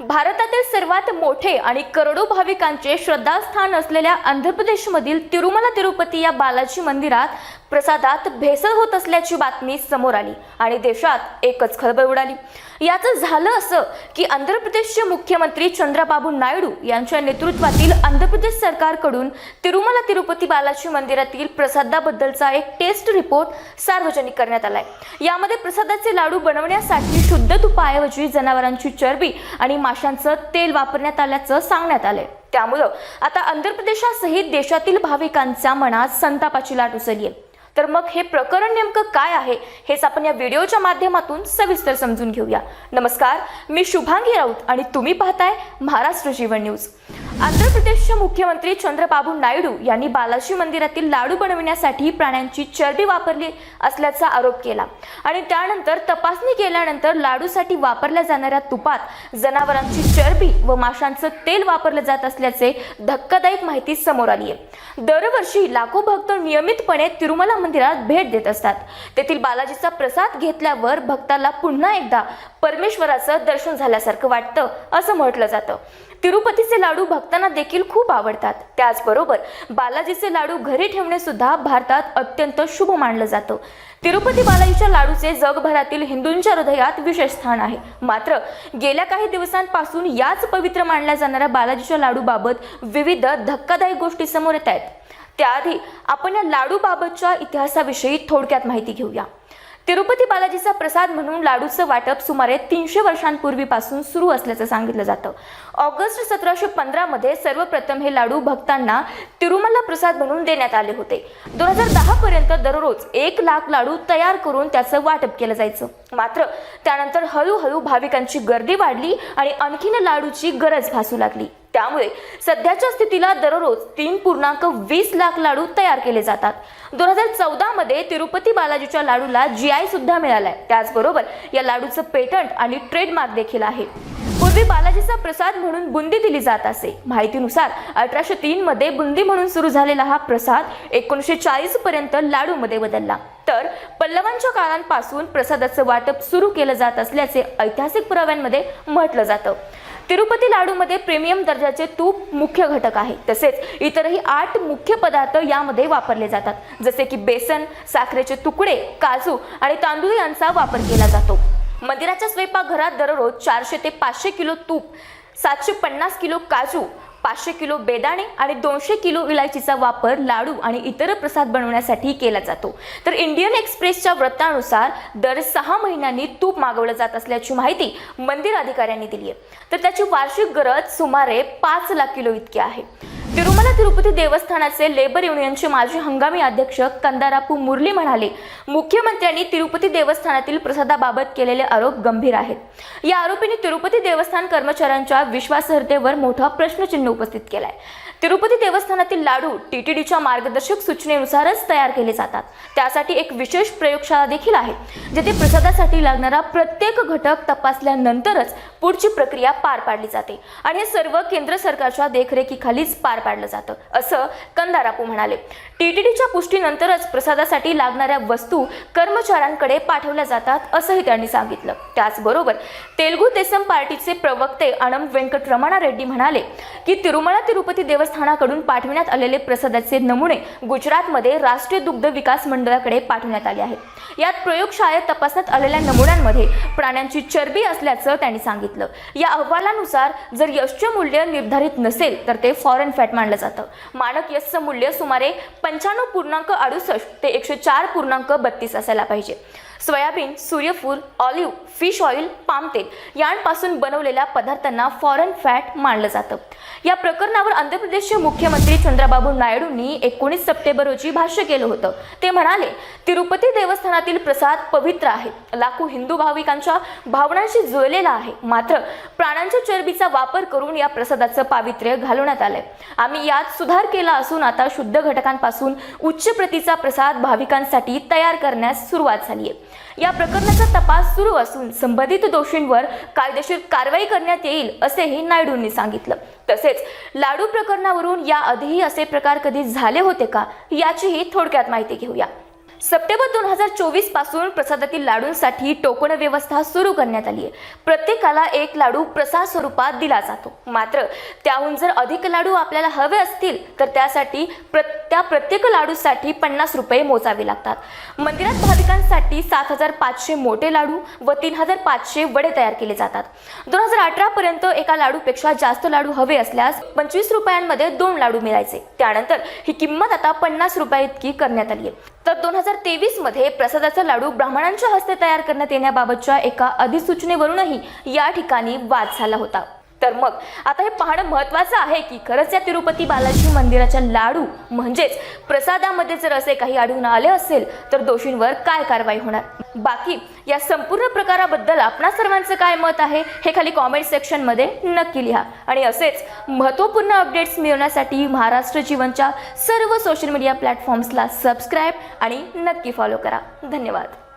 भारतातील सर्वात मोठे आणि करोडो भाविकांचे श्रद्धास्थान असलेल्या आंध्र प्रदेशमधील तिरुमला तिरुपती या बालाजी मंदिरात प्रसादात भेसळ होत असल्याची बातमी समोर आली आणि देशात एकच खळबळ उडाली. याचं झालं असं की आंध्र प्रदेशचे मुख्यमंत्री चंद्रबाबू नायडू यांच्या नेतृत्वातील आंध्र प्रदेश सरकारकडून तिरुमला तिरुपती बालाजी मंदिरातील प्रसादाबद्दलचा एक टेस्ट रिपोर्ट सार्वजनिक करण्यात आलाय. यामध्ये प्रसादाचे लाडू बनवण्यासाठी शुद्ध तुपाऐवजी जनावरांची चरबी आणि माशांचं तेल वापरण्यात आल्याचं सांगण्यात आलंय. त्यामुळं आता आंध्र प्रदेशासहित देशातील भाविकांच्या मनात संतापाची लाट उसळली आहे. तर मग हे प्रकरण नेमकं काय आहे हेच आपण या व्हिडिओच्या माध्यमातून सविस्तर समजून घेऊया. नमस्कार मी शुभांगी राऊत आणि तुम्ही पाहताय महाराष्ट्र जीवन न्यूज. आंध्र प्रदेशचे मुख्यमंत्री चंद्रबाबू नायडू यांनी बालाजी मंदिरातील लाडू बनविण्यासाठी प्राण्यांची चरबी वापरली असल्याचा आरोप केला. आणि त्यानंतर तपासणी केल्यानंतर लाडूसाठी वापरल्या जाणाऱ्या तुपात जनावरांची चरबी व माशांचं तेल वापरलं जात असल्याचे धक्कादायक माहिती समोर आली आहे दरवर्षी लाखो भक्त नियमितपणे तिरुमला मंदिरात भेट देत असतात. तेथील बालाजीचा प्रसाद घेतल्यावर भक्ताला पुन्हा एकदा परमेश्वराचं दर्शन झाल्यासारखं वाटतं असं म्हटलं जातं. तिरुपतीचे लाडू भक्त भक्तांना देखील खूप आवडतात. त्याचबरोबर बालाजीचे लाडू घरी ठेवणे सुद्धा भारतात अत्यंत शुभ मानलं जातं. तिरुपती बालाजीच्या लाडूचे जगभरातील हिंदूंच्या हृदयात विशेष स्थान आहे. मात्र गेल्या काही दिवसांपासून याच पवित्र मानल्या जाणाऱ्या बालाजीच्या लाडूबाबत विविध धक्कादायक गोष्टी समोर येत आहेत. त्याआधी आपण या लाडूबाबतच्या इतिहासाविषयी थोडक्यात माहिती घेऊया. तिरुपती बालाजीचा प्रसाद म्हणून लाडूचं वाटप सुमारे तीनशे वर्षांपूर्वीपासून सुरू असल्याचं सांगितलं जातं. ऑगस्ट सतराशे पंधरामध्ये सर्वप्रथम हे लाडू भक्तांना तिरुमला प्रसाद म्हणून देण्यात आले होते. दोन हजार दहापर्यंत दररोज एक लाख लाडू तयार करून त्याचं वाटप केलं जायचं. मात्र त्यानंतर हळूहळू भाविकांची गर्दी वाढली आणि आणखीन लाडूची गरज भासू लागली. त्यामुळे सध्याच्या स्थितीला दररोज तीन पूर्णांक वीस लाख लाडू तयार केले जातात. दोन हजार चौदा मध्ये तिरुपती बालाजीच्या लाडूला जी आय सुद्धा मिळालाय. त्याचबरोबर या लाडूचं पेटंट आणि ट्रेडमार्क देखील आहे. पूर्वी बालाजीचा प्रसाद म्हणून बुंदी दिली जात असे. माहितीनुसार अठराशे तीन मध्ये बुंदी म्हणून सुरू झालेला हा प्रसाद एकोणीसशे चाळीस पर्यंत लाडूमध्ये बदलला. तर पल्लवांच्या काळांपासून प्रसादाचं वाटप सुरू केलं जात असल्याचे ऐतिहासिक पुराव्यांमध्ये म्हटलं जातं. तिरुपती लाडूमध्ये प्रीमियम दर्जाचे तूप मुख्य घटक आहे. तसेच इतरही आठ मुख्य पदार्थ यामध्ये वापरले जातात. जसे की बेसन साखरेचे तुकडे काजू आणि तांदूळ यांचा वापर केला जातो. मंदिराच्या स्वयंपाकघरात दररोज चारशे ते पाचशे किलो तूप सातशे पन्नास किलो काजू पाचशे किलो बेदाणे आणि दोनशे किलो इलायचीचा वापर लाडू आणि इतर प्रसाद बनवण्यासाठी केला जातो. तर इंडियन एक्सप्रेसच्या वृत्तानुसार दर सहा महिन्यांनी तूप मागवलं जात असल्याची माहिती मंदिर अधिकाऱ्यांनी दिली आहे तर त्याची वार्षिक गरज सुमारे पाच लाख किलो इतकी आहे. तिरुमला तिरुपती देवस्थानाचे लेबर युनियनचे माजी हंगामी अध्यक्ष कंदारापू मुरली म्हणाले मुख्यमंत्र्यांनी तिरुपती देवस्थानातील प्रसादाबाबत केलेले आरोप गंभीर आहेत. या आरोपींनी तिरुपती देवस्थान कर्मचाऱ्यांच्या विश्वासार्हतेवर मोठा प्रश्नचिन्ह उपस्थित केलाय. तिरुपती देवस्थानातील लाडू टीटीडीच्या मार्गदर्शक सूचनेनुसारच तयार केले जातात. त्यासाठी एक विशेष प्रयोगशाळा देखील आहे जिथे प्रसादासाठी लागणारा प्रत्येक घटक तपासल्यानंतरच पुढची प्रक्रिया पार पाडली जाते आणि हे सर्व केंद्र सरकारच्या देखरेखीखालीच पार पाडलं जातं असं कंदारापू म्हणाले. टीटीडीच्या पुष्टीनंतरच प्रसादासाठी लागणाऱ्या वस्तू कर्मचाऱ्यांकडे पाठवल्या जातात असंही त्यांनी सांगितलं. त्याचबरोबर तेलगू देसम पार्टीचे प्रवक्ते अणम व्यंकटरमणा रेड्डी म्हणाले की तिरुमला तिरुपती देवस्थानाकडून पाठविण्यात आलेले प्रसादाचे नमुने गुजरातमध्ये राष्ट्रीय दुग्ध विकास मंडळाकडे पाठवण्यात आले आहेत. यात प्रयोगशाळेत तपासण्यात आलेल्या नमुन्यांमध्ये प्राण्यांची चरबी असल्याचं त्यांनी सांगितलं. या अहवालानुसार जर यशचे मूल्य निर्धारित नसेल तर ते फॉरेन फॅट मानलं जातं. मानक यशचं मूल्य सुमारे पंच्याण्णव पूर्णांक अडुसष्ट ते एकशे चार पूर्णांक बत्तीस असायला पाहिजे. सोयाबीन सूर्यफूल ऑलिव्ह फिश ऑइल पाम तेल यांपासून बनवलेल्या पदार्थांना फॉरेन फॅट मानलं जातं. या प्रकरणावर आंध्र प्रदेशचे मुख्यमंत्री चंद्रबाबू नायडूंनी एकोणीस सप्टेंबर रोजी भाष्य केलं होतं. ते म्हणाले तिरुपती देवस्थानातील प्रसाद पवित्र आहे. लाखो हिंदू भाविकांच्या भावनांशी जुळलेला आहे. मात्र प्राण्यांच्या चरबीचा वापर करून या प्रसादाचं पावित्र्य घालवण्यात आलंय. आम्ही यात सुधार केला असून आता शुद्ध घटकांपासून उच्च प्रतीचा प्रसाद भाविकांसाठी तयार करण्यास सुरुवात झाली आहे या प्रकरणाचा तपास सुरू असून संबंधित दोषींवर कायदेशीर कारवाई करण्यात येईल असेही नायडूंनी सांगितलं. तसेच लाडू प्रकरणावरून या आधीही असे प्रकार कधी झाले होते का याचीही थोडक्यात माहिती घेऊया. सप्टेंबर दोन हजार चोवीसपासून प्रसादातील लाडूंसाठी टोकन व्यवस्था सुरू करण्यात आली आहे. प्रत्येकाला एक लाडू प्रसाद स्वरूपात दिला जातो. मात्र त्याहून जर अधिक लाडू आपल्याला हवे असतील तर त्यासाठी प्र त्या प्रत्येक लाडूसाठी पन्नास रुपये मोजावे लागतात. मंदिरात भाविकांसाठी सात हजार पाचशे मोठे लाडू व तीन हजार पाचशे वडे तयार केले जातात. दोन हजार अठरा पर्यंत एका लाडूपेक्षा जास्त लाडू हवे असल्यास पंचवीस रुपयांमध्ये दोन लाडू मिळायचे. त्यानंतर ही किंमत आता पन्नास रुपये इतकी करण्यात आली आहे. तर दोन हजार तेवीसमध्ये प्रसादाचा लाडू ब्राह्मणांच्या हस्ते तयार करण्यात येण्याबाबतच्या एका अधिसूचनेवरूनही या ठिकाणी वाद झाला होता. तर मग आता हे पाहणं महत्त्वाचं आहे की खरंच या तिरुपती बालाजी मंदिराच्या लाडू म्हणजेच प्रसादामध्ये जर असे काही आढळून आले असेल तर दोषींवर काय कारवाई होणार? बाकी या संपूर्ण प्रकाराबद्दल आपणा सर्वांचं काय मत आहे हे खाली कॉमेंट सेक्शनमध्ये नक्की लिहा. आणि असेच महत्त्वपूर्ण अपडेट्स मिळवण्यासाठी महाराष्ट्र जीवनच्या सर्व सोशल मीडिया प्लॅटफॉर्म्सला सबस्क्राईब आणि नक्की फॉलो करा. धन्यवाद.